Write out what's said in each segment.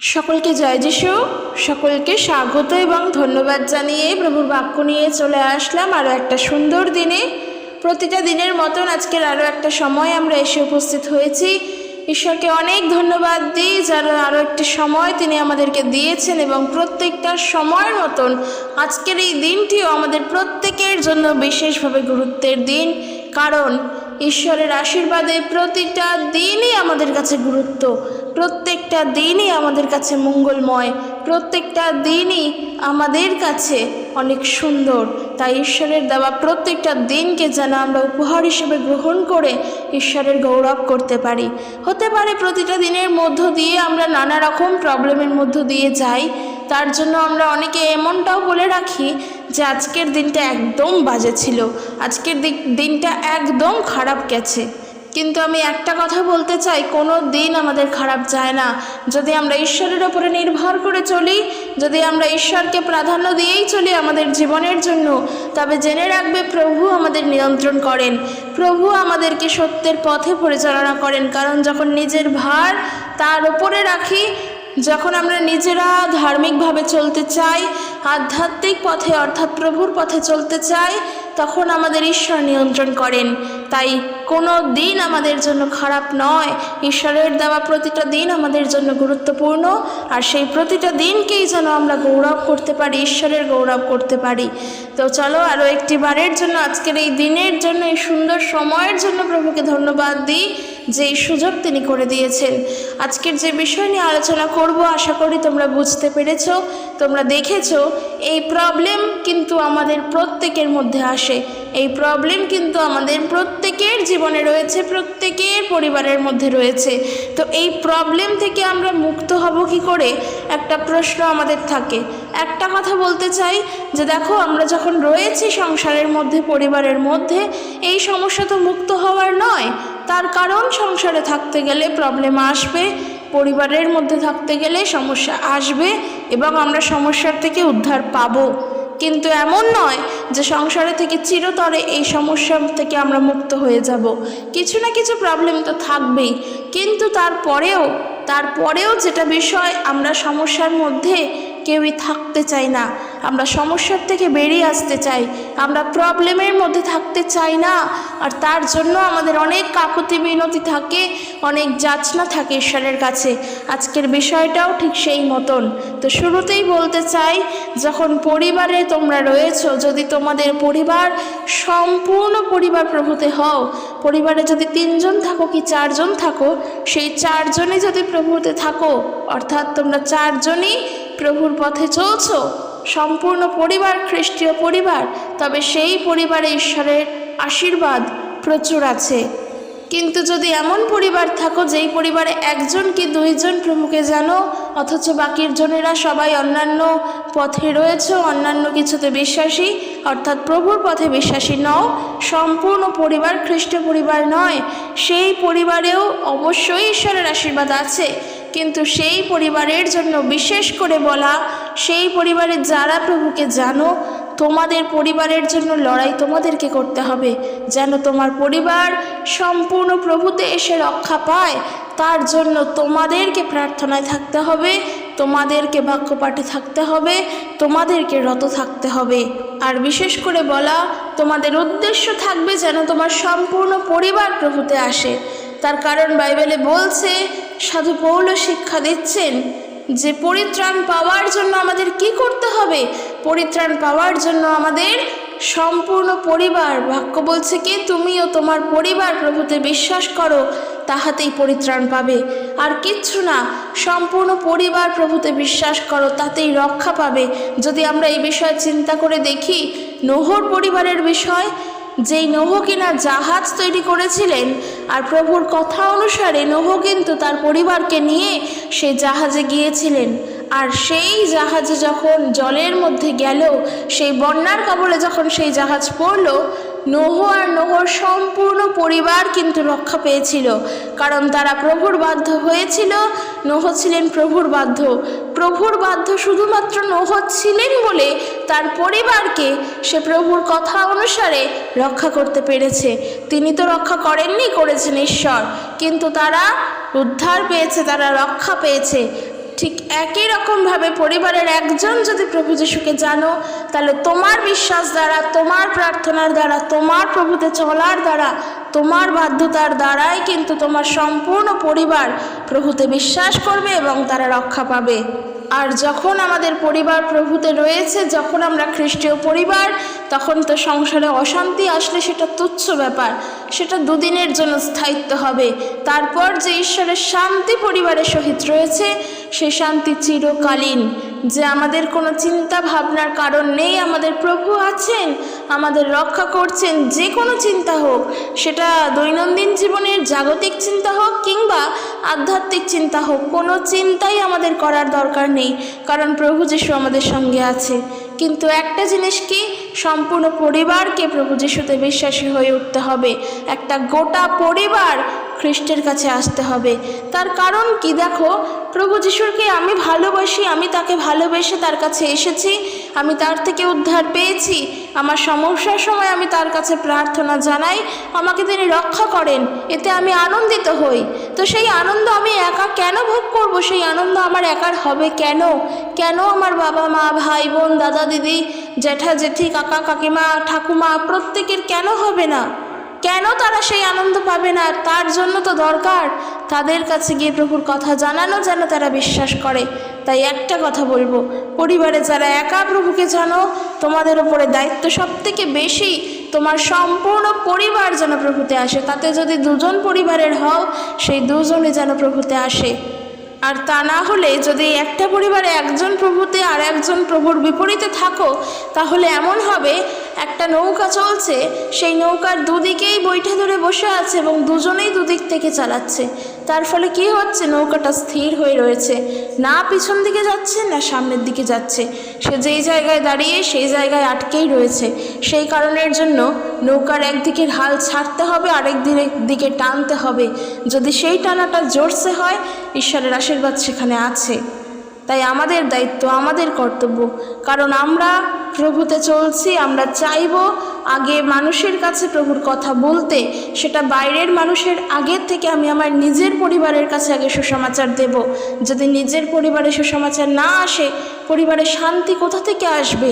সকলকে জয় যিশু। সকলকে স্বাগত এবং ধন্যবাদ জানিয়ে প্রভুর বাক্য নিয়ে চলে আসলাম আরও একটা সুন্দর দিনে। প্রতিটা দিনের মতন আজকের আরও একটা সময় আমরা এসে উপস্থিত হয়েছি। ঈশ্বরকে অনেক ধন্যবাদ দিই যারা আরও একটি সময় তিনি আমাদেরকে দিয়েছেন এবং প্রত্যেকটা সময়ের মতন আজকের এই দিনটিও আমাদের প্রত্যেকের জন্য বিশেষভাবে গুরুত্বের দিন। কারণ ঈশ্বরের আশীর্বাদে প্রতিটা দিনই আমাদের কাছে গুরুত্ব। প্রত্যেকটা দিনই আমাদের কাছে মঙ্গলময়। প্রত্যেকটা দিনই আমাদের কাছে অনেক সুন্দর। তাই ঈশ্বরের দেওয়া প্রত্যেকটা দিনকে যেন আমরা উপহার হিসেবে গ্রহণ করে ঈশ্বরের গৌরব করতে পারি। হতে পারে প্রতিটা দিনের মধ্য দিয়ে আমরা নানা রকম প্রবলেমের মধ্য দিয়ে যাই। তার জন্য আমরা অনেকে এমনটাও বলে রাখি যে আজকের দিনটা একদম বাজে ছিল। আজকের দিনটা একদম খারাপ গেছে। কিন্তু আমি একটা কথা বলতে চাই, কোনো দিন আমাদের খারাপ যায় না। যদি আমরা ঈশ্বরের ওপরে নির্ভর করে চলি, যদি আমরা ঈশ্বরকে প্রাধান্য দিয়েই চলি আমাদের জীবনের জন্য, তবে জেনে রাখবে প্রভু আমাদের নিয়ন্ত্রণ করেন। প্রভু আমাদেরকে সত্যের পথে পরিচালনা করেন, কারণ যখন নিজের ভার তার ওপরে রাখি যখন আমরা নিজেরা ধার্মিকভাবে চলতে চাই, আধ্যাত্মিক পথে অর্থাৎ প্রভুর পথে চলতে চাই, তখন আমাদের ঈশ্বর নিয়ন্ত্রণ করেন। তাই কোনো দিন আমাদের জন্য খারাপ নয়। ঈশ্বরের দেওয়া প্রতিটা দিন আমাদের জন্য গুরুত্বপূর্ণ। আর সেই প্রতিটা দিনকেই যেন আমরা গৌরব করতে পারি, ঈশ্বরের গৌরব করতে পারি। তো চলো আরও একটি বারের জন্য, আজকের এই দিনের জন্য, এই সুন্দর সময়ের জন্য প্রভুকে ধন্যবাদ দিই। যে এই সুযোগ তিনি করে দিয়েছেন। আজকের যে বিষয় নিয়ে আলোচনা করব, আশা করি তোমরা বুঝতে পেরেছ। তোমরা দেখেছ, এই প্রবলেম কিন্তু আমাদের প্রত্যেকের মধ্যে আসে। এই প্রবলেম কিন্তু আমাদের প্রত্যেকের জীবনে রয়েছে, প্রত্যেকের পরিবারের মধ্যে রয়েছে। তো এই প্রবলেম থেকে আমরা মুক্ত হব কি করে? একটা প্রশ্ন আমাদের থাকে। একটা কথা বলতে চাই, যে দেখো, আমরা যখন রয়েছি সংসারের মধ্যে, পরিবারের মধ্যে, এই সমস্যা তো মুক্ত হওয়ার নয়। তার কারণ, সংসারে থাকতে গেলে প্রবলেম আসবে, পরিবারের মধ্যে থাকতে গেলে সমস্যা আসবে এবং আমরা সমস্যার থেকে উদ্ধার পাবো। কিন্তু এমন নয় যে সংসারে থেকে চিরতরে এই সমস্যা থেকে আমরা মুক্ত হয়ে যাব। কিছু না কিছু প্রবলেম তো থাকবেই। কিন্তু তারপরেও তারপরেও যেটা বিষয় আমরা সমস্যার মধ্যে কেউই থাকতে চাই না। আমরা সমস্যার থেকে বেরিয়ে আসতে চাই। আমরা প্রবলেমের মধ্যে থাকতে চাই না। আর তার জন্য আমাদের অনেক কাকুতি মিনতি থাকে, অনেক যাচনা থাকে ঈশ্বরের কাছে। আজকের বিষয়টাও ঠিক সেই মতন। তো শুরুতেই বলতে চাই, যখন পরিবারে তোমরা রয়েছো, যদি তোমাদের পরিবার, সম্পূর্ণ পরিবার প্রভুতে হও, পরিবারে যদি তিনজন থাকো কি চারজন থাকো, সেই চারজনে যদি প্রভুতে থাকো, অর্থাৎ তোমরা চারজনই প্রভুর পথে চলছ? সম্পূর্ণ পরিবার খ্রিস্টীয় পরিবার, তবে সেই পরিবারে ঈশ্বরের আশীর্বাদ প্রচুর আছে। কিন্তু যদি এমন পরিবার থাকো, যেই পরিবারে একজন কি দুইজন প্রভুকে জানো, অথচ বাকির জনেরা সবাই অন্যান্য পথে রয়েছে, অন্যান্য কিছুতে বিশ্বাসী, অর্থাৎ প্রভুর পথে বিশ্বাসী নও, সম্পূর্ণ পরিবার খ্রিস্ট পরিবার নয়, সেই পরিবারেও অবশ্যই ঈশ্বরের আশীর্বাদ আছে। কিন্তু সেই পরিবারের জন্য বিশেষ করে বলা, সেই পরিবারের যারা প্রভুকে জানো, তোমাদের পরিবারের জন্য লড়াই তোমাদেরকে করতে হবে। যেন তোমার পরিবার সম্পূর্ণ প্রভুতে এসে রক্ষা পায়, তার জন্য তোমাদেরকে প্রার্থনায় থাকতে হবে, তোমাদেরকে বাক্যপাঠে থাকতে হবে, তোমাদেরকে রত থাকতে হবে। আর বিশেষ করে বলা, তোমাদের উদ্দেশ্য থাকবে যেন তোমার সম্পূর্ণ পরিবার প্রভুতে আসে। তার কারণ বাইবেলে বলছে সাধু পৌল শিক্ষা দিচ্ছেন যে পরিত্রাণ পাওয়ার জন্য আমাদের কি করতে হবে? পরিত্রাণ পাওয়ার জন্য আমাদের সম্পূর্ণ পরিবার। বাক্য বলছে কি, তুমিও তোমার পরিবার প্রভুতে বিশ্বাস করো, তাহাতেই পরিত্রাণ পাবে। আর কিচ্ছু না, সম্পূর্ণ পরিবার প্রভুতে বিশ্বাস করো, তাতেই রক্ষা পাবে। যদি আমরা এই বিষয়ে চিন্তা করে দেখি, নহর পরিবারের বিষয় যেই নৌহ কিনা জাহাজ তৈরি করেছিলেন আর প্রভুর কথা অনুসারে নৌহ কিন্তু তার পরিবারকে নিয়ে সে জাহাজে গিয়েছিলেন। আর সেই জাহাজে যখন জলের মধ্যে গেল, সেই বন্যার কবলে যখন সেই জাহাজ পড়ল নোহ আর নোহর সম্পূর্ণ পরিবার কিন্তু রক্ষা পেয়েছিল। কারণ তারা প্রভুর বাধ্য হয়েছিল, নোহ ছিলেন প্রভুর বাধ্য। প্রভুর বাধ্য শুধুমাত্র নোহ ছিলেন বলে তার পরিবারকে সে প্রভুর কথা অনুসারে রক্ষা করতে পেরেছে। তিনি তো রক্ষা করেননি, করেছেন ঈশ্বর। কিন্তু তারা উদ্ধার পেয়েছে, তারা রক্ষা পেয়েছে। ঠিক একই রকমভাবে পরিবারের একজন যদি প্রভু যিশুকে জানো, তাহলে তোমার বিশ্বাস দ্বারা, তোমার প্রার্থনার দ্বারা, তোমার প্রভুতে চলার দ্বারা, তোমার বাধ্যতার দ্বারাই কিন্তু তোমার সম্পূর্ণ পরিবার প্রভুতে বিশ্বাস করবে এবং তারা রক্ষা পাবে। আর যখন আমাদের পরিবার প্রভুতে রয়েছে, যখন আমরা খ্রিস্টীয় পরিবার, তখন তো সংসারে অশান্তি আসলে সেটা তুচ্ছ ব্যাপার। সেটা দুদিনের জন্য স্থায়িত্ব হবে। তারপর যে ঈশ্বরের শান্তি পরিবারের সহিত রয়েছে, সেই শান্তি চিরকালীন। যে আমাদের কোনো চিন্তা ভাবনার কারণ নেই, আমাদের প্রভু আছেন, আমাদের রক্ষা করছেন, যে কোনো চিন্তা হোক, সেটা দৈনন্দিন জীবনের জাগতিক চিন্তা হোক কিংবা আধ্যাত্মিক চিন্তা হোক, কোনো চিন্তাই আমাদের করার দরকার নেই, কারণ প্রভু যিশু আমাদের সঙ্গে আছে। কিন্তু একটা জিনিস কি, সম্পূর্ণ পরিবারকে প্রভু যিশুতে বিশ্বাসী হয়ে উঠতে হবে। একটা গোটা পরিবার খ্রিস্টের কাছে আসতে হবে। তার কারণ কি দেখো? প্রভু যিশুরকে আমি ভালোবাসি, আমি তাকে ভালোবেসে তার কাছে এসেছি, আমি তার থেকে উদ্ধার পেয়েছি, আমার সমস্যার সময় আমি তার কাছে প্রার্থনা জানাই, আমাকে তিনি রক্ষা করেন, এতে আমি আনন্দিত হই। তো সেই আনন্দ আমি একা কেন ভোগ করব? সেই আনন্দ আমার একার হবে কেন? কেন আমার বাবা মা, ভাই, বোন, দাদা, দিদি, জ্যাঠা, জেঠি, কাকা, কাকিমা, ঠাকুমা, প্রত্যেকের কেন হবে না? কেন তারা সেই আনন্দ পাবে না? তার জন্য তো দরকার। তাদের কাছে গিয়ে প্রভুর কথা জানানো যেন তারা বিশ্বাস করে। তাই একটা কথা বলব। পরিবারে যারা একা প্রভুকে জানো, তোমাদের ওপরে দায়িত্ব সব থেকে বেশি। তোমার সম্পূর্ণ পরিবার যেন প্রভুতে আসে। তাতে যদি দুজন পরিবারের হও, সেই দুজনে যেন প্রভুতে আসে। আর তা না হলে যদি একটা পরিবারে একজন প্রভুতে আর একজন প্রভুর বিপরীতে থাকো, তাহলে এমন হবে একটা নৌকা চলছে, সেই নৌকার দুদিকেই বৈঠা ধরে বসে আছে এবং দুজনেই দুদিক থেকে চালাচ্ছে। তার ফলে কি হচ্ছে? নৌকাটা স্থির হয়ে রয়েছে। না পিছন দিকে যাচ্ছে, না সামনের দিকে যাচ্ছে। সে যেই জায়গায় দাঁড়িয়ে সেই জায়গায় আটকেই রয়েছে। সেই কারণের জন্য নৌকার একদিকের হাল ছাড়তে হবে আরেক দিকে দিকে টানতে হবে। যদি সেই টানাটা জোরসে হয়, ঈশ্বরের আশীর্বাদ সেখানে আছে। তাই আমাদের দায়িত্ব, আমাদের কর্তব্য। কারণ আমরা প্রভুতে চলছি, আমরা চাইব আগে মানুষের কাছে প্রভুর কথা বলতে, সেটা বাইরের মানুষের আগের থেকে আমি আমার নিজের পরিবারের কাছে আগে সুসমাচার দেব। যদি নিজের পরিবারে সুসমাচার না আসে পরিবারের শান্তি কোথা থেকে আসবে?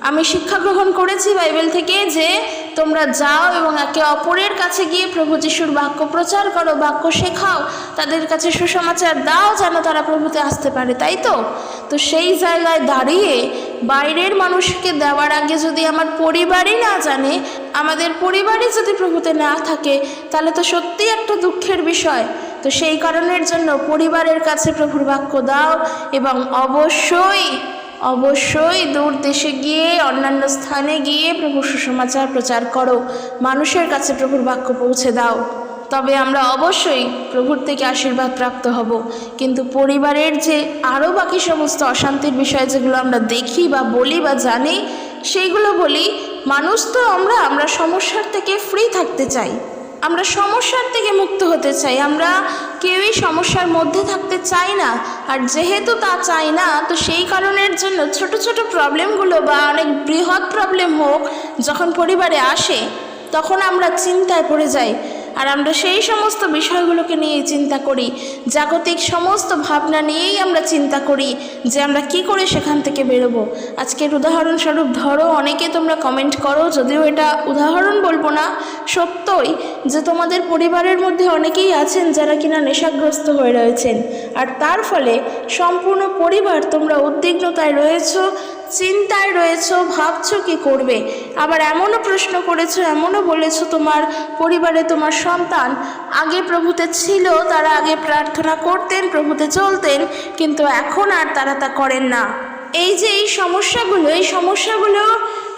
আমি শিক্ষা গ্রহণ করেছি বাইবেল থেকে যে তোমরা যাও এবং একে অপরের কাছে গিয়ে প্রভু যিশুর বাক্য প্রচার করো, বাক্য শেখাও, তাদের কাছে সুসমাচার দাও যেন তারা প্রভুতে আসতে পারে, তাই তো? তো সেই জায়গায় দাঁড়িয়ে বাইরের মানুষকে দেওয়ার আগে যদি আমার পরিবারই না জানে, আমাদের পরিবারই যদি প্রভুতে না থাকে, তাহলে তো সত্যিই একটা দুঃখের বিষয়। তো সেই কারণের জন্য পরিবারের কাছে প্রভুর বাক্য দাও এবং অবশ্যই অবশ্যই দূর দেশে গিয়ে, অন্যান্য স্থানে গিয়ে প্রভু সুসমাচার প্রচার করো। মানুষের কাছে প্রভুর বাক্য পৌঁছে দাও। তবে আমরা অবশ্যই প্রভুর থেকে আশীর্বাদ প্রাপ্ত হব। কিন্তু পরিবারের যে আরও বাকি সমস্ত অশান্তির বিষয় যেগুলো আমরা দেখি বা বলি বা জানি, সেইগুলো বলি, মানুষ তো আমরা আমরা সমস্যার থেকে ফ্রি থাকতে চাই। আমরা সমস্যার থেকে মুক্ত হতে চাই। আমরা কেউই সমস্যার মধ্যে থাকতে চাই না। আর যেহেতু তা চাই না, তো সেই কারণের জন্য ছোট ছোট প্রবলেমগুলো বা অনেক বৃহৎ প্রবলেম হোক যখন পরিবারে আসে, তখন আমরা চিন্তায় পড়ে যাই। আর আমরা সেই সমস্ত বিষয়গুলোকে নিয়ে চিন্তা করি। জাগতিক সমস্ত ভাবনা নিয়েই আমরা চিন্তা করি যে আমরা কি করে সেখান থেকে বেরোবো। আজকের উদাহরণস্বরূপ ধরো অনেকে তোমরা কমেন্ট করো, যদিও এটা উদাহরণ বলব না, সত্যই যে তোমাদের পরিবারের মধ্যে অনেকেই আছেন যারা কিনা নেশাগ্রস্ত হয়ে রয়েছেন। আর তার ফলে সম্পূর্ণ পরিবার তোমরা উদ্বিগ্নতায় রয়েছো চিন্তায় রয়েছো, ভাবছ কি করবে? আবার এমনও প্রশ্ন করেছ, এমনও বলেছ তোমার পরিবারে তোমার সন্তান। আগে প্রভুতে ছিল, তারা আগে প্রার্থনা করতেন, প্রভুতে চলতেন, কিন্তু এখন আর তারা তা করেন না। এই যে এই সমস্যাগুলো এই সমস্যাগুলো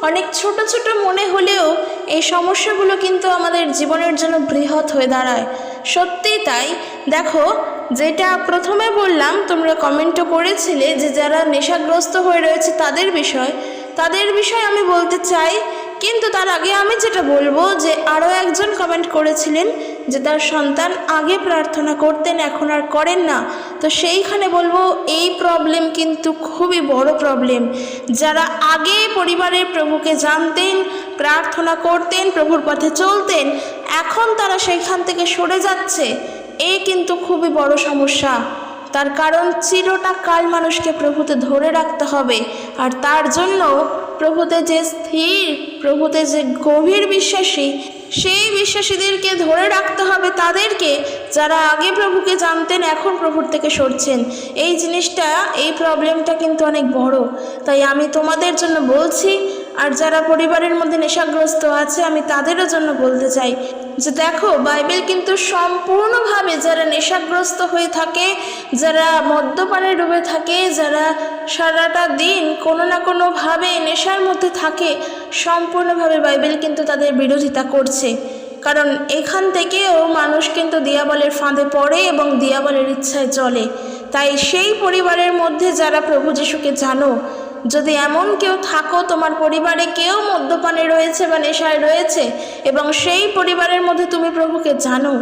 অনেক ছোট ছোট মনে হলেও এই সমস্যাগুলো কিন্তু আমাদের জীবনের জন্য বৃহৎ হয়ে দাঁড়ায়। সত্যিই তাই। দেখো যেটা প্রথমে বললাম, তোমরা কমেন্টও করেছিলে যে যারা নেশাগ্রস্ত হয়ে রয়েছে তাদের বিষয়। তাদের বিষয় আমি বলতে চাই, কিন্তু তার আগে আমি যেটা বলব যে আরও একজন কমেন্ট করেছিলেন যে তার সন্তান আগে প্রার্থনা করতেন, এখন আর করেন না। তো সেইখানে বলব, এই প্রবলেম কিন্তু খুবই বড় প্রবলেম যারা আগে পরিবারের প্রভুকে জানতেন, প্রার্থনা করতেন, প্রভুর পথে চলতেন, এখন তারা সেইখান থেকে সরে যাচ্ছে। এ কিন্তু খুবই বড় সমস্যা। তার কারণ চিরটা কাল মানুষকে প্রভুতে ধরে রাখতে হবে। আর তার জন্য প্রভুতে যে স্থির, প্রভুতে যে গভীর বিশ্বাসী, সেই বিশ্বাসীদেরকে ধরে রাখতে হবে তাদেরকে যারা আগে প্রভুকে জানতেন, এখন প্রভুর থেকে সরছেন। এই জিনিসটা, এই প্রবলেমটা কিন্তু অনেক বড়। তাই আমি তোমাদের জন্য বলছি, আর যারা পরিবারের মধ্যে নেশাগ্রস্ত আছে, আমি তাদেরও জন্য বলতে চাই। যে দেখো, বাইবেল কিন্তু সম্পূর্ণভাবে যারা নেশাগ্রস্ত হয়ে থাকে, যারা মদ্যপানে ডুবে থাকে, যারা সারাটা দিন কোনো না কোনোভাবে নেশার মধ্যে থাকে, সম্পূর্ণভাবে বাইবেল কিন্তু তাদের বিরোধিতা করছে। কারণ এখান থেকেও মানুষ কিন্তু দিয়াবলের ফাঁদে পড়ে এবং দিয়াবলের ইচ্ছায় চলে। তাই সেই পরিবারের মধ্যে যারা প্রভু যিশুকে জানো যদি এমন কেউ থাকো, তোমার পরিবারে কেউ মদ্যপানে রয়েছে বা নেশায় রয়েছে, এবং সেই পরিবারের মধ্যে তুমি প্রভুকে জানো,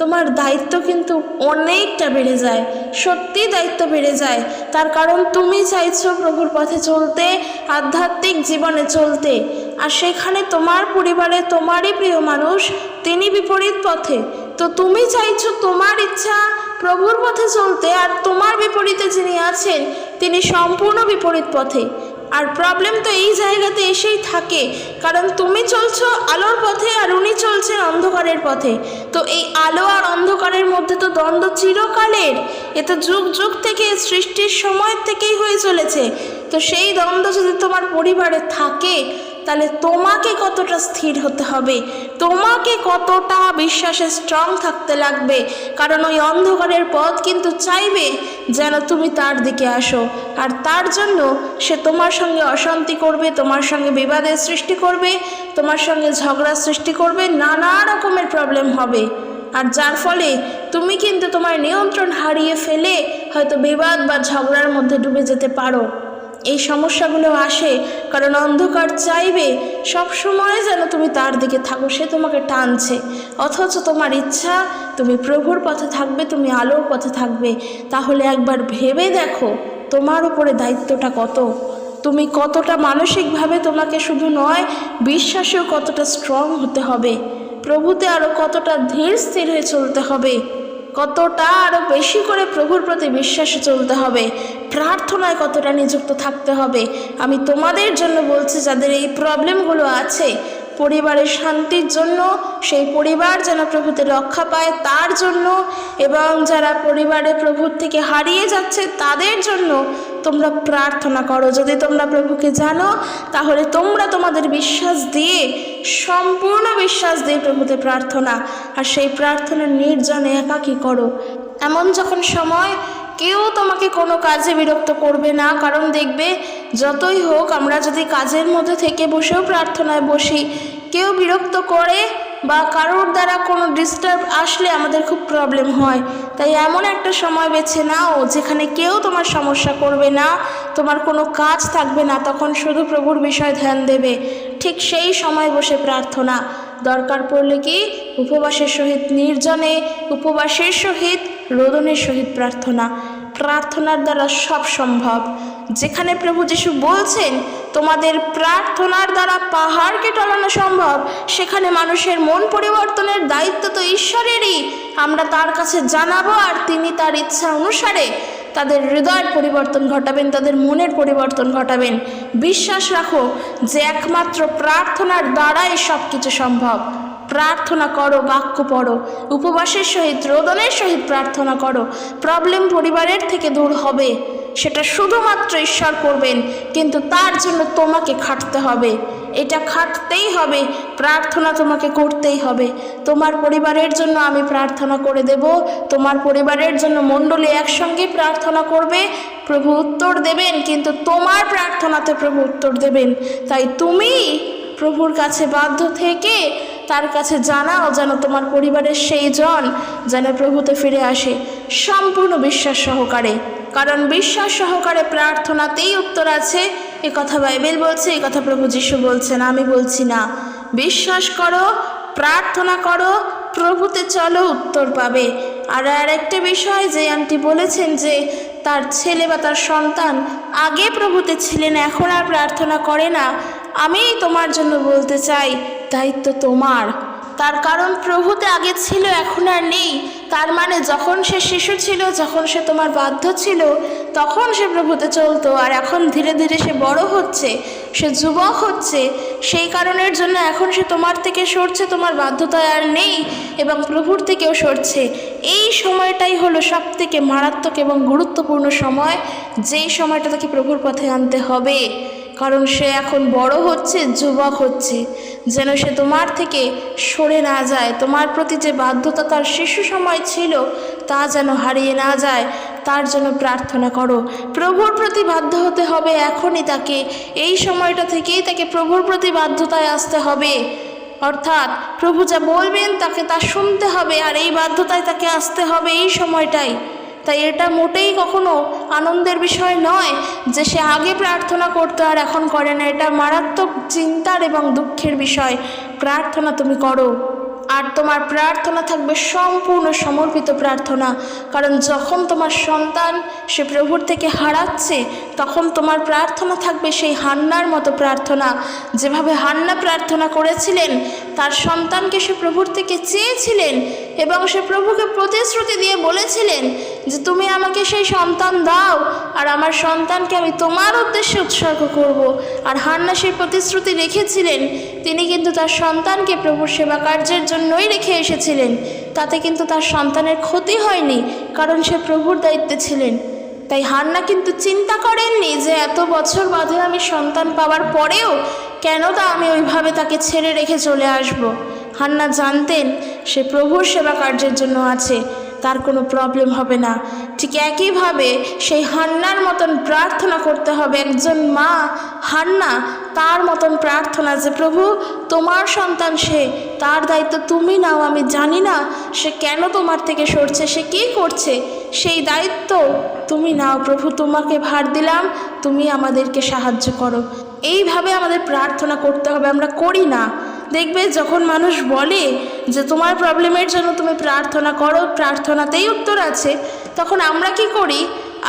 তোমার দায়িত্ব কিন্তু অনেকটা বেড়ে যায় সত্যি দায়িত্ব বেড়ে যায়। তার কারণ তুমি চাইছো প্রভুর পথে চলতে, আধ্যাত্মিক জীবনে চলতে, আর সেখানে তোমার পরিবারে তোমারই প্রিয় মানুষ, তিনি বিপরীত পথে। তো তুমি চাইছো তোমার ইচ্ছা প্রভুর পথে চলতে, আর তোমার বিপরীতে যিনি আছেন তিনি সম্পূর্ণ বিপরীত পথে। আর প্রবলেম তো এই জায়গাতে এসেই থাকে, কারণ তুমি চলছ আলোর পথে আর উনি চলছেন অন্ধকারের পথে। তো এই আলো আর অন্ধকারের মধ্যে তো দ্বন্দ্ব চিরকালের। এ তো যুগ যুগ থেকে সৃষ্টির সময় থেকেই হয়ে চলেছে। তো সেই দ্বন্দ্ব যদি তোমার পরিবারে থাকে তাহলে তোমাকে কতটা স্থির হতে হবে? তোমাকে কতটা বিশ্বাসে স্ট্রং থাকতে লাগবে? কারণ ওই অন্ধকারের পথ কিন্তু চাইবে যেন তুমি তার দিকে আসো। আর তার জন্য সে তোমার সঙ্গে অশান্তি করবে, তোমার সঙ্গে বিবাদের সৃষ্টি করবে, তোমার সঙ্গে ঝগড়ার সৃষ্টি করবে, নানা রকমের প্রবলেম হবে। আর যার ফলে তুমি কিন্তু তোমার নিয়ন্ত্রণ হারিয়ে ফেলে হয়তো বিবাদ বা ঝগড়ার মধ্যে ডুবে যেতে পারো। এই সমস্যাগুলো আসে, কারণ অন্ধকার চাইবে সব সময় যেন তুমি তার দিকে থাকো, সে তোমাকে টানছে। অথচ তোমার ইচ্ছা, তুমি প্রভুর পথে থাকবে, তুমি আলোর পথে থাকবে। তাহলে একবার ভেবে দেখো, তোমার উপরে দায়িত্বটা কত? তুমি কতটা মানসিকভাবে তোমাকে শুধু নয়, বিশ্বাসেও কতটা স্ট্রং হতে হবে? প্রভুতে আরও কতটা ধীর স্থির হয়ে চলতে হবে? কতটা আরও বেশি করে প্রভুর প্রতি বিশ্বাসে চলতে হবে? প্রার্থনায় কতটা নিযুক্ত থাকতে হবে? আমি তোমাদের জন্য বলছি, যাদের এই প্রবলেমগুলো আছে, পরিবারের শান্তির জন্য, সেই পরিবার যেন প্রভুতে রক্ষা পায় তার জন্য, এবং যারা পরিবারে প্রভুর থেকে হারিয়ে যাচ্ছে তাদের জন্য তোমরা প্রার্থনা করো। যদি তোমরা প্রভুকে জানো, তাহলে তোমরা তোমাদের বিশ্বাস দিয়ে, সম্পূর্ণ বিশ্বাস দিয়ে প্রভুতে প্রার্থনা, আর সেই প্রার্থনা নির্জনে একাকী করো। এমন যখন সময় কেউ তোমাকে কোনো কাজে বিরক্ত করবে না, কারণ দেখবে যতই হোক আমরা যদি কাজের মধ্যে থেকে বসেও প্রার্থনায় বসি, কেউ বিরক্ত করে বা কারোর দ্বারা কোনো ডিস্টার্ব আসলে আমাদের খুব প্রবলেম হয়। তাই এমন একটা সময় বেছে নাও যেখানে কেউ তোমার সমস্যা করবে না, তোমার কোনো কাজ থাকবে না, তখন শুধু প্রভুর বিষয়ে ধ্যান দেবে। ঠিক সেই সময় বসে প্রার্থনা। দরকার পড়লে কি? উপবাসের সহিত নির্জনে, উপবাসের সহিত, রোদনের সহিত প্রার্থনা। প্রার্থনার দ্বারা সব সম্ভব। যেখানে প্রভু যিশু বলছেন, তোমাদের প্রার্থনার দ্বারা পাহাড়কে টলানো সম্ভব, সেখানে মানুষের মন পরিবর্তনের দায়িত্ব তো ঈশ্বরেরই। আমরা তার কাছে জানাব আর তিনি তার ইচ্ছা অনুসারে তাদের হৃদয়ের পরিবর্তন ঘটাবেন, তাদের মনের পরিবর্তন ঘটাবেন। বিশ্বাস রাখো যে একমাত্র প্রার্থনার দ্বারাই সব কিছু সম্ভব। প্রার্থনা করো, বাক্য পড়ো। উপবাসের সহিত, রোদনের সহিত প্রার্থনা করো। প্রবলেম পরিবারের থেকে দূর হবে। সেটা শুধুমাত্র ঈশ্বর করবেন, কিন্তু তার জন্য তোমাকে খাটতে হবে। এটা খাটতেই হবে, প্রার্থনা তোমাকে করতেই হবে। তোমার পরিবারের জন্য আমি প্রার্থনা করে দেব, তোমার পরিবারের জন্য মণ্ডলী একসঙ্গে প্রার্থনা করবে, প্রভু উত্তর দেবেন, কিন্তু তোমার প্রার্থনাতে প্রভু উত্তর দেবেন। তাই তুমি প্রভুর কাছে বাধ্য থেকে তার কাছে জানাও যেন তোমার পরিবারের সেই জন যেন প্রভুতে ফিরে আসে। সম্পূর্ণ বিশ্বাস সহকারে। কারণ বিশ্বাস সহকারে প্রার্থনাতেই উত্তর আছে। এ কথা বাইবেল বলছে এই কথা প্রভু যিশু বলছেন, আমি বলছি না। বিশ্বাস করো, প্রার্থনা করো, প্রভুতে চলো উত্তর পাবে। আর আরেকটা বিষয়, যে আন্টি বলেছেন যে তার ছেলে বা তার সন্তান আগে প্রভুতে ছিলেন, এখন আর প্রার্থনা করে না। আমি তোমার জন্য বলতে চাই দায়িত্ব তোমার। তার কারণ প্রভুতে আগে ছিল, এখন আর নেই। তার মানে যখন সে শিশু ছিল, যখন সে তোমার বাধ্য ছিল, তখন সে প্রভুতে চলতো। আর এখন ধীরে ধীরে সে বড় হচ্ছে, সে যুবক হচ্ছে। সেই কারণের জন্য এখন সে তোমার থেকে সরছে, তোমার বাধ্যতায় আর নেই এবং প্রভুর থেকেও সরছে। এই সময়টাই হলো সব থেকে মারাত্মক এবং গুরুত্বপূর্ণ সময়, যেই সময়টা তাকে প্রভুর পথে আনতে হবে। কারণ সে এখন বড় হচ্ছে, যুবক হচ্ছে। যেন সে তোমার থেকে সরে না যায়, তোমার প্রতি যে বাধ্যতা তার শিশু সময় ছিল, তা যেন হারিয়ে না যায়, তার জন্য প্রার্থনা করো। প্রভুর প্রতি বাধ্য হতে হবে এখনই তাকে। এই সময়টা থেকেই তাকে প্রভুর প্রতি বাধ্যতায় আসতে হবে। অর্থাৎ প্রভু যা বলবেন তাকে তা শুনতে হবে, আর এই বাধ্যতায় তাকে আসতে হবে এই সময়টাই তাই এটা মোটেই কখনো আনন্দের বিষয় নয় যে সে আগে প্রার্থনা করতো আর এখন করে না। এটা মারাত্মক চিন্তার এবং দুঃখের বিষয়। প্রার্থনা তুমি করো। আর তোমার প্রার্থনা থাকবে সম্পূর্ণ সমর্পিত প্রার্থনা। কারণ যখন তোমার সন্তান সে প্রভুর থেকে হারাচ্ছে, তখন তোমার প্রার্থনা থাকবে সেই হান্নার মতো প্রার্থনা। যেভাবে হান্না প্রার্থনা করেছিলেন, তার সন্তানকে সে প্রভুর থেকে চেয়েছিলেন এবং সে প্রভুকে প্রতিশ্রুতি দিয়ে বলেছিলেন যে তুমি আমাকে সেই সন্তান দাও, আর আমার সন্তানকে আমি তোমার উদ্দেশ্যে উৎসর্গ করব। আর হান্না সেই প্রতিশ্রুতি রেখেছিলেন, তিনি কিন্তু তার সন্তানকে প্রভুর সেবা কার্যের জন্যই রেখে এসেছিলেন। তাতে কিন্তু তার সন্তানের ক্ষতি হয়নি, কারণ সে প্রভুর দায়িত্বে ছিলেন। তাই হান্না কিন্তু চিন্তা করেননি যে এত বছর বাদে আমি সন্তান পাওয়ার পরেও কেন তা আমি ওইভাবে তাকে ছেড়ে রেখে চলে আসব। হান্না জানতেন সে প্রভুর সেবা কার্যের জন্য আছে। তার কোনো প্রবলেম হবে না। ঠিক একইভাবে সেই হান্নার মতন প্রার্থনা করতে হবে একজন মা। হান্না, তার মতন প্রার্থনা যে, প্রভু, তোমার সন্তান সে, তার দায়িত্ব তুমি নাও, আমি জানি না সে কেন তোমার থেকে সরছে, সে কী করছে? সেই দায়িত্ব তুমি নাও, প্রভু, তোমাকে ভার দিলাম, তুমি আমাদেরকে সাহায্য করো। এইভাবে আমাদের প্রার্থনা করতে হবে, আমরা করি না। দেখবে যখন মানুষ বলে যে তোমার প্রবলেমের জন্য তুমি প্রার্থনা করো, প্রার্থনাতেই উত্তর আছে, তখন আমরা কি করি?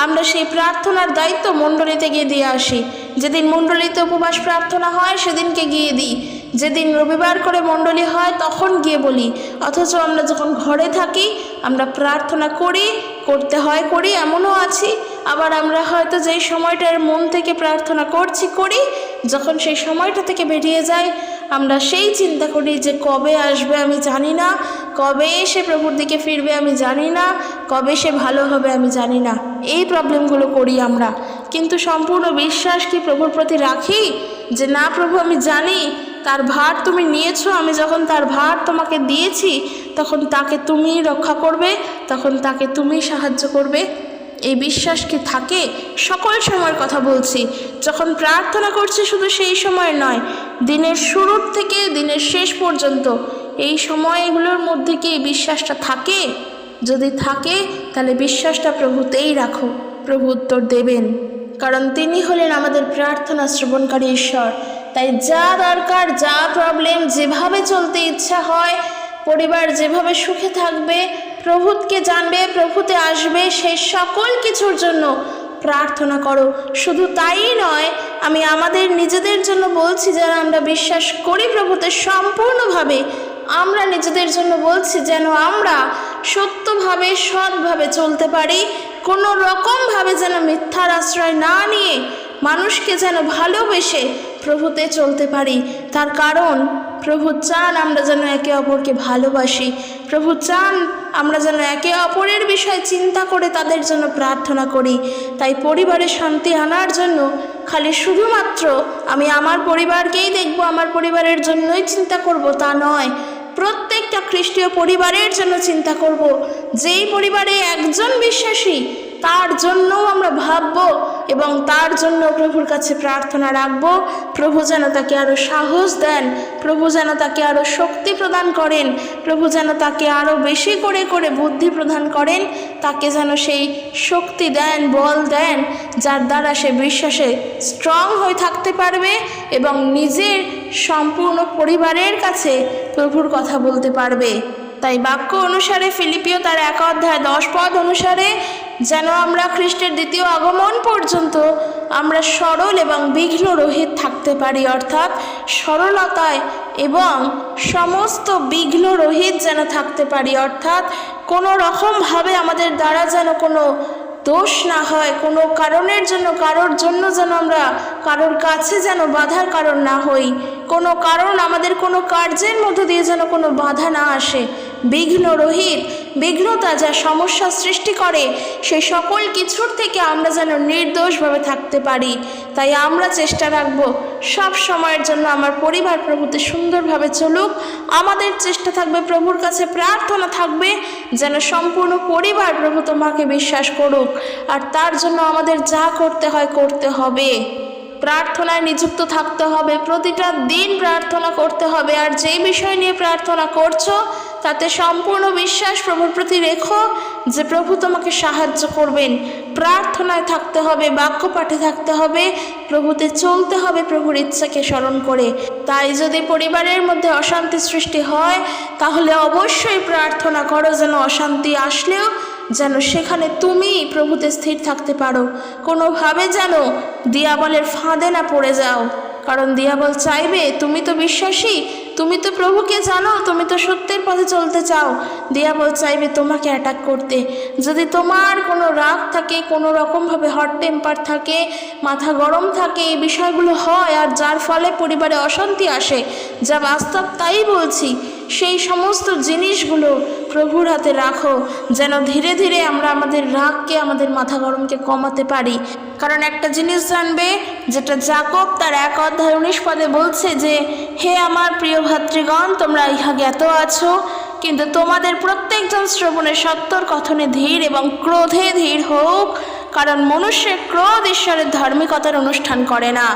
আমরা সেই প্রার্থনার দায়িত্ব মণ্ডলীতে গিয়ে দিয়ে আসি। যেদিন মণ্ডলীতে উপবাস প্রার্থনা হয়, সেদিনকে গিয়ে দিই। যেদিন রবিবার করে মণ্ডলী হয়, তখন গিয়ে বলি। অথচ আমরা যখন ঘরে থাকি, আমরা প্রার্থনা করি, করতে হয়, করি, এমনও আছি। আবার আমরা হয়তো যেই সময়টার মন থেকে প্রার্থনা করছি, করি, যখন সেই সময়টা থেকে বেরিয়ে যায় আমরা সেই চিন্তা করি যে কবে আসবে আমি জানি না, কবে সে প্রভুর দিকে ফিরবে আমি জানি না, কবে সে ভালো হবে আমি জানি না। এই প্রবলেমগুলো করি আমরা। কিন্তু সম্পূর্ণ বিশ্বাস কি প্রভুর প্রতি রাখি? যে না প্রভু, আমি জানি, তার ভার তুমি নিয়েছো, আমি যখন তার ভার তোমাকে দিয়েছি, তখন তাকে তুমিই রক্ষা করবে, তখন তাকে তুমি সাহায্য করবে। এই বিশ্বাস কি থাকে, সকল সময়ের কথা বলছি। যখন প্রার্থনা করছি শুধু সেই সময় নয়, দিনের শুরুর থেকে দিনের শেষ পর্যন্ত, এই সময়গুলোর মধ্যে কি এই বিশ্বাসটা থাকে? যদি থাকে, তাহলে বিশ্বাসটা প্রভুতেই রাখো। প্রভু উত্তর দেবেন। কারণ তিনি হলেন আমাদের প্রার্থনা শ্রবণকারী ঈশ্বর। তাই যা দরকার, যা প্রবলেম যেভাবে চলতে ইচ্ছা হয়, পরিবার যেভাবে সুখে থাকবে প্রভুতকে জানবে, প্রভুতে আসবে সেই সকল কিছুর জন্য প্রার্থনা করো। শুধু তাই নয়, আমি আমাদের নিজেদের জন্য বলছি যারা আমরা বিশ্বাস করি প্রভুতে সম্পূর্ণভাবে, আমরা নিজেদের জন্য বলছি যেন আমরা সত্যভাবে, সৎভাবে চলতে পারি, কোনো রকমভাবে যেন মিথ্যার আশ্রয় না নিয়ে মানুষকে যেন ভালোবেসে প্রভুতে চলতে পারি। তার কারণ প্রভু চান আমরা যেন একে অপরকে ভালোবাসি। প্রভু চান আমরা যেন একে অপরের বিষয়ে চিন্তা করে তাদের জন্য প্রার্থনা করি। তাই পরিবারে শান্তি আনার জন্য খালি শুধুমাত্র আমি আমার পরিবারকেই দেখব, আমার পরিবারের জন্যই চিন্তা করব তা নয়। প্রত্যেকটা খ্রিস্টীয় পরিবারের জন্য চিন্তা করব। যেই পরিবারে একজন বিশ্বাসী তার জন্যও আমরা ভাবব এবং তার জন্য প্রভুর কাছে প্রার্থনা রাখব। প্রভু যেন তাকে আরও সাহস দেন, প্রভু যেন তাকে আরও শক্তি প্রদান করেন, প্রভু যেন তাকে আরও বেশি করে করে বুদ্ধি প্রদান করেন, তাকে যেন সেই শক্তি দেন, বল দেন, যার দ্বারা সে বিশ্বাসে স্ট্রং হয়ে থাকতে পারবে এবং নিজের সম্পূর্ণ পরিবারের কাছে প্রভুর কথা বলতে পারবে। তাই বাক্য অনুসারে ফিলিপিও তার এক অধ্যায় দশ পদ অনুসারে যেন আমরা খ্রিস্টের দ্বিতীয় আগমন পর্যন্ত আমরা সরল এবং বিঘ্ন রহিত থাকতে পারি, অর্থাৎ সরলতায় এবং সমস্ত বিঘ্ন রহিত যেন থাকতে পারি, অর্থাৎ কোনো রকমভাবে আমাদের দ্বারা যেন কোনো দোষ না হয়, কোনো কারণের জন্য, কারোর জন্য যেন আমরা কারোর কাছে যেন বাধার কারণ না হই, কোনো কারণ আমাদের কোনো কার্যের মধ্য দিয়ে যেন কোনো বাধা না আসে। বিঘ্ন রহিত। বিঘ্নতা যা সমস্যা সৃষ্টি করে সেই সকল কিছুর থেকে আমরা যেন নির্দোষভাবে থাকতে পারি। তাই আমরা চেষ্টা রাখব, সব সময়ের জন্য আমার পরিবার প্রভুতে সুন্দরভাবে চলুক। আমাদের চেষ্টা থাকবে প্রভুর কাছে প্রার্থনা থাকবে, যেন সম্পূর্ণ পরিবার প্রভু তোমাকে বিশ্বাস করুক। আর তার জন্য আমাদের যা করতে হয়, করতে হবে। প্রার্থনায় নিযুক্ত থাকতে হবে। প্রতিটা দিন প্রার্থনা করতে হবে। আর যেই বিষয় নিয়ে প্রার্থনা করছ, তাতে সম্পূর্ণ বিশ্বাস প্রভুর প্রতি রেখো যে প্রভু তোমাকে সাহায্য করবেন। প্রার্থনায় থাকতে হবে, বাক্য পাঠে থাকতে হবে, প্রভুতে চলতে হবে প্রভুর ইচ্ছাকে স্মরণ করে। তাই যদি পরিবারের মধ্যে অশান্তি সৃষ্টি হয়, তাহলে অবশ্যই প্রার্থনা করো যেন অশান্তি আসলেও যেন সেখানে তুমি প্রভুতে স্থির থাকতে পারো। কোনোভাবে যেন দিয়াবলের ফাঁদে না পড়ে যাও। কারণ দিয়াবল চাইবে, তুমি তো বিশ্বাসী, তুমি তো প্রভুকে জানো, তুমি তো সত্যের পথে চলতে চাও। দিয়াবল চাইবে তোমাকে অ্যাটাক করতে। যদি তোমার কোনো রাগ থাকে, কোনো রকমভাবে হট টেম্পার থাকে, মাথা গরম থাকে, এই বিষয়গুলো হয় আর যার ফলে পরিবারে অশান্তি আসে, যা বাস্তব তাই বলছি। সেই সমস্ত জিনিসগুলো প্রভুর হাতে রাখো, যেন ধীরে ধীরে আমরা আমাদের রাগকে, আমাদের মাথা গরমকে কমাতে পারি। কারণ একটা জিনিস জানবে, যেটা জাকব তার এক অধ্যায় উনিশ পদে বলছে যে, হে আমার প্রিয় ভাতৃগণ, তোমরা ইহা জ্ঞাত আছো, কিন্তু তোমাদের প্রত্যেকজন শ্রবণের সত্তর কথনে ধীর এবং ক্রোধে ধীর হোক, কারণ মনুষ্যের ক্রোধ ঈশ্বরের ধার্মিকতার অনুষ্ঠান করে না।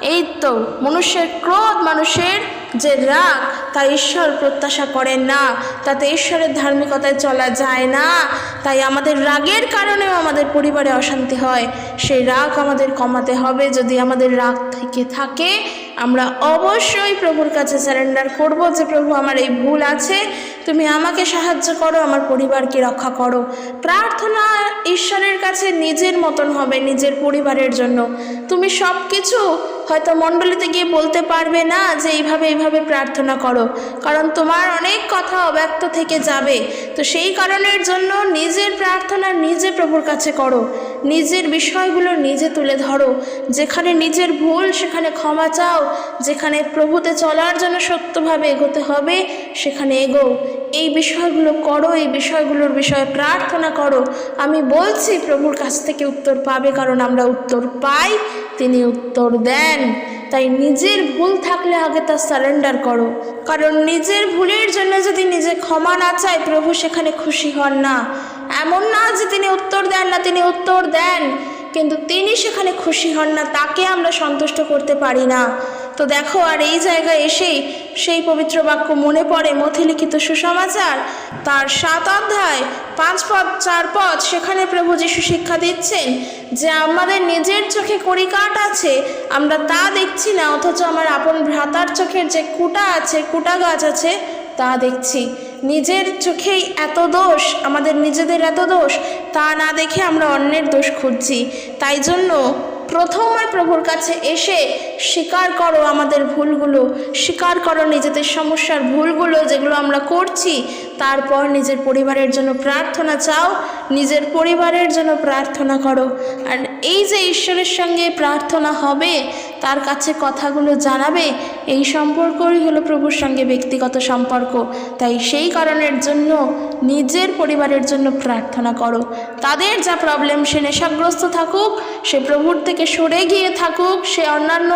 এই তো, মনুষ্যের ক্রোধ মানুষের যে রাগ তা ঈশ্বর প্রত্যাশা করেন না, তাতে ঈশ্বরের ধার্মিকতায় চলা যায় না। তাই আমাদের রাগের কারণেও আমাদের পরিবারে অশান্তি হয়। সেই রাগ আমাদের কমাতে হবে। যদি আমাদের রাগ থেকে থাকে আমরা অবশ্যই প্রভুর কাছে স্যারেন্ডার করব যে, প্রভু, আমার এই ভুল আছে। তুমি আমাকে সাহায্য করো, আমার পরিবারকে রক্ষা করো। প্রার্থনা ঈশ্বরের কাছে নিজের মতন হবে, নিজের পরিবারের জন্য। তুমি সব কিছু হয়তো মণ্ডলীতে গিয়ে বলতে পারবে না যে, এইভাবে এইভাবে প্রার্থনা করো। কারণ তোমার অনেক কথা অব্যক্ত থেকে যাবে। তো সেই কারণের জন্য নিজের প্রার্থনা নিজে প্রভুর কাছে করো। নিজের বিষয়গুলো নিজে তুলে ধরো। যেখানে নিজের ভুল, সেখানে ক্ষমা চাও। যেখানে প্রভুতে চলার জন্য সত্যভাবে এগোতে হবে, সেখানে এগো। এই বিষয়গুলো করো, এই বিষয়গুলোর বিষয়ে প্রার্থনা করো। আমি বলছি, প্রভুর কাছ থেকে উত্তর পাবে কারণ আমরা উত্তর পাই, তিনি উত্তর দেন। তাই নিজের ভুল থাকলে আগে তা সারেন্ডার করো। কারণ নিজের ভুলের জন্য যদি নিজে ক্ষমা না চায়, প্রভু সেখানে খুশি হন না। এমন না যে তিনি উত্তর দেন না, তিনি উত্তর দেন। কিন্তু তিনি সেখানে খুশি হন না, তাকে আমরা সন্তুষ্ট করতে পারি না। তো দেখো, আর এই জায়গায় এসেই সেই পবিত্র বাক্য মনে পড়ে মথিলিখিত সুসমাচার। তার সাত অধ্যায়, পাঁচ পদ, চার পদ, সেখানে প্রভু যিশু শিক্ষা দিচ্ছেন যে আমাদের নিজের চোখে কড়িকাঠ আছে, আমরা তা দেখছি না, অথচ আমার আপন ভ্রাতার চোখের যে কুটা আছে, কুটা গাছ আছে, তা দেখছি। নিজের চোখেই এত দোষ, আমাদের নিজেদের এত দোষ, তা না দেখে আমরা অন্যের দোষ খুঁজছি। তাই জন্য প্রথমে প্রভুর কাছে এসে স্বীকার করো আমাদের ভুলগুলো, স্বীকার করো নিজেদের সমস্যার ভুলগুলো যেগুলো আমরা করছি, তারপর নিজের পরিবারের জন্য প্রার্থনা চাও, নিজের পরিবারের জন্য প্রার্থনা করো। আর এই যে ঈশ্বরের সঙ্গে প্রার্থনা হবে, তার কাছে কথাগুলো জানাবে, এই সম্পর্কই হলো প্রভুর সঙ্গে ব্যক্তিগত সম্পর্ক। তাই সেই কারণের জন্য নিজের পরিবারের জন্য প্রার্থনা করো। তাদের যা প্রবলেম সে নেশাগ্রস্ত থাকুক, সে প্রভুর থেকে সরে গিয়ে থাকুক, সে অন্যান্য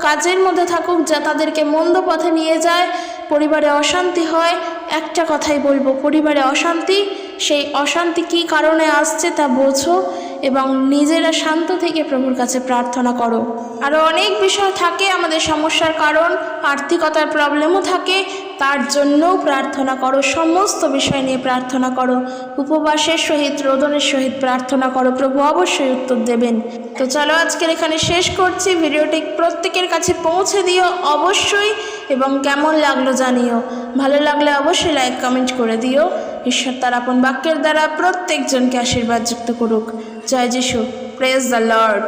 কাজের মধ্যে থাকুক, যা তাদেরকে মন্দ পথে নিয়ে যায়, পরিবারে অশান্তি হয়, একটা কথাই বলব, পরিবারে অশান্তি, সেই অশান্তি কী কারণে আসছে তা বোঝো। এবং নিজেরা শান্ত থেকে প্রভুর কাছে প্রার্থনা করো। আরও অনেক বিষয় থাকে আমাদের সমস্যার কারণ, আর্থিকতার প্রবলেমও থাকে, তার জন্যও প্রার্থনা করো, সমস্ত বিষয় নিয়ে প্রার্থনা করো। উপবাসের সহিত, রোদনের সহিত প্রার্থনা করো, প্রভু অবশ্যই উত্তর দেবেন। তো চলো আজকের এখানে শেষ করছি, ভিডিওটি প্রত্যেকের কাছে পৌঁছে দিও অবশ্যই এবং কেমন লাগল জানিও। ভালো লাগলে অবশ্যই লাইক কমেন্ট করে দিও। ঈশ্বর তার আপন বাক্যের দ্বারা প্রত্যেকজনকে আশীর্বাদ যুক্ত করুক। জয় যিশু প্রেজ দ্য লর্ড